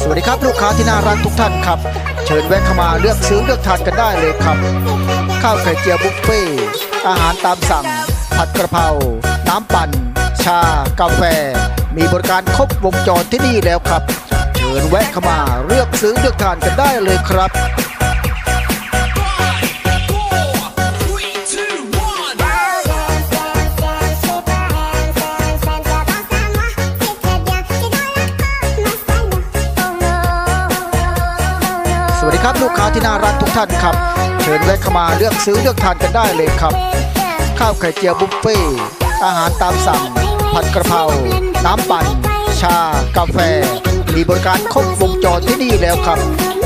สวัสดีครับลูกค้าที่น่ารักทุกท่านครับ เชิญแวะเข้ามาเลือกซื้อเลือกทานกันได้เลยครับ ข้าวไข่เจียวบุฟเฟ่อาหารตามสั่ง ผัดกระเพราน้ำปั่น ชา กาแฟ มีบริการครบวงจรที่นี่แล้วครับ เชิญแวะเข้ามาเลือกซื้อเลือกทานกันได้เลยครับ วัสดีครับลูกค้าที่น่ารักทุกท่านครับ เชิญแวะเข้ามาเลือกซื้อเลือกทานกันได้เลยครับ ข้าวไข่เจียวบุฟเฟ่อาหารตามสั่ง ผัดกระเพราน้ำปั่น ชา กาแฟ มีบริการครบวงจรที่นี่แล้วครับ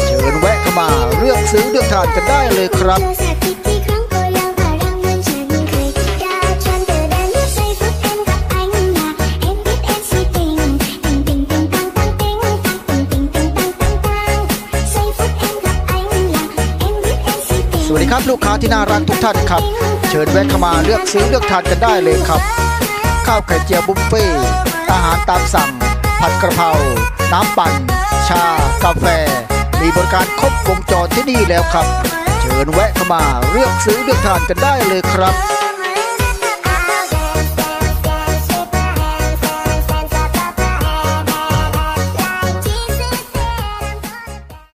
เชิญแวะเข้ามาเลือกซื้อเลือกทานกันได้เลยครับ วัสดีครับลูกค้าที่น่ารักทุกท่านครับ เชิญแวะเข้ามาเลือกซื้อเลือกทานกันได้เลยครับ ข้าวไข่เจียวบุฟเฟ่ตอาหารตามสั่ง ผัดกระเพราน้ำปั่น ชา กาแฟ มีบริการครบวงจรที่นี่แล้วครับ เชิญแวะเข้ามาเลือกซื้อเลือกทานกันได้เลยครับ